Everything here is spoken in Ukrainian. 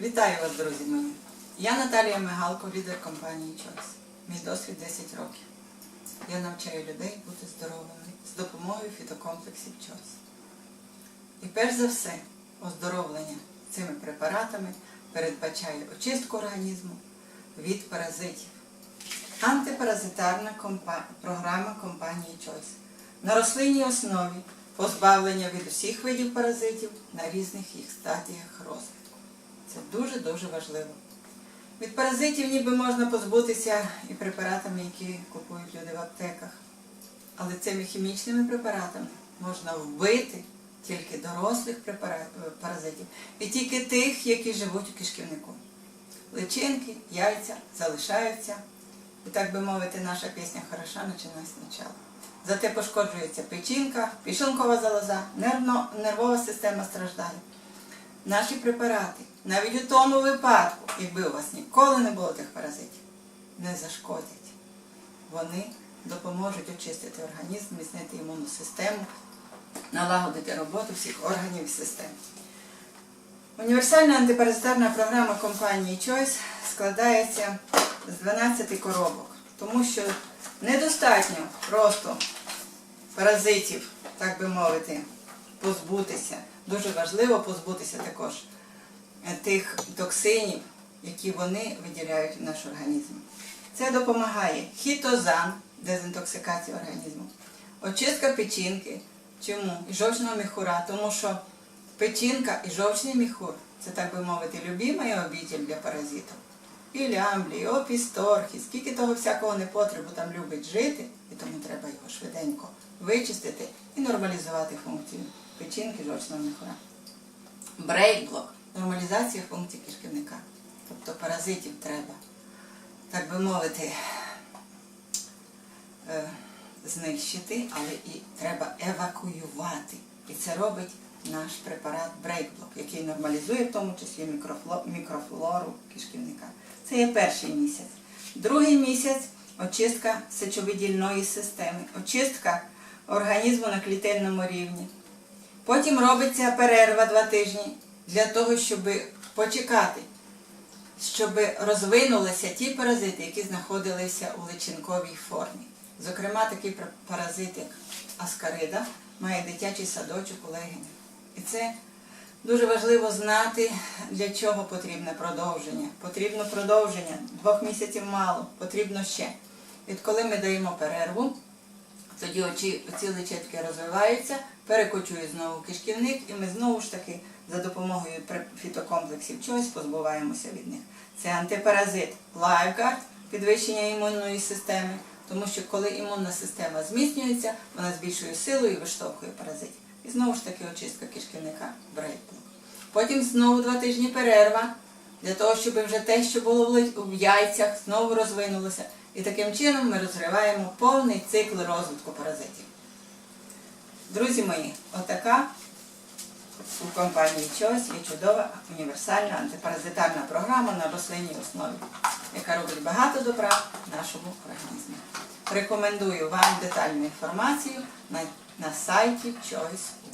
Вітаю вас, друзі мої! Я Наталія Мигалко, лідер компанії Choice. Мій досвід 10 років. Я навчаю людей бути здоровими з допомогою фітокомплексів Choice. І перш за все, оздоровлення цими препаратами передбачає очистку організму від паразитів. Антипаразитарна компа- програма компанії Choice на рослинній основі позбавлення від усіх видів паразитів на різних їх стадіях розвитку. Це дуже-дуже важливо. Від паразитів ніби можна позбутися і препаратами, які купують люди в аптеках. Але цими хімічними препаратами можна вбити тільки дорослих е, паразитів і тільки тих, які живуть у кишківнику. Личинки, яйця залишаються. І так би мовити, наша пісня хороша починає спочатку. Зате пошкоджується печінка, пішонкова залоза, нервно, нервова система страждає. Наші препарати, навіть у тому випадку, якби у вас ніколи не було тих паразитів, не зашкодять. Вони допоможуть очистити організм, зміцнити імунну систему, налагодити роботу всіх органів і систем. Універсальна антипаразитарна програма компанії Choice складається з 12 коробок, тому що недостатньо просто паразитів, так би мовити, позбутися. Дуже важливо позбутися також тих токсинів, які вони виділяють в наш організм. Це допомагає хітозан, дезінтоксикації організму, очистка печінки. Чому? І жовчного міхура, тому що печінка і жовчний міхур це, так би мовити, любима обітель для паразитів. І лямблі, і опісторг, і скільки того всякого непотребу там любить жити, і тому треба його швиденько вичистити і нормалізувати функцію печінки жовчного міхура. Брейкблок нормалізація функцій кишківника. Тобто паразитів треба, так би мовити, е, знищити, але і треба евакуювати. І це робить наш препарат Брейкблок, який нормалізує в тому числі мікрофлору кишківника. Це є перший місяць. Другий місяць очистка сечовидільної системи, очистка організму на клітинному рівні. Потім робиться перерва два тижні для того, щоб почекати, щоб розвинулися ті паразити, які знаходилися у личинковій формі. Зокрема, такий паразит, як аскарида, має дитячий садочок у легенях. І це дуже важливо знати, для чого потрібне продовження. Потрібно продовження, двох місяців мало, потрібно ще. Відколи ми даємо перерву, тоді очі, ці личинки розвиваються, перекочують знову кишківник, і ми знову ж таки за допомогою фітокомплексів чогось позбуваємося від них. Це антипаразит лайфгард, підвищення імунної системи, тому що коли імунна система зміцнюється, вона збільшує силу і виштовхує паразитів. І знову ж таки очистка кишківника брейкблок. Потім знову два тижні перерва для того, щоб вже те, що було в яйцях, знову розвинулося. І таким чином ми розриваємо повний цикл розвитку паразитів. Друзі мої, отака у компанії ЧОС є чудова універсальна антипаразитарна програма на рослинній основі, яка робить багато добра нашому організму. Рекомендую вам детальну інформацію на, на сайті Choice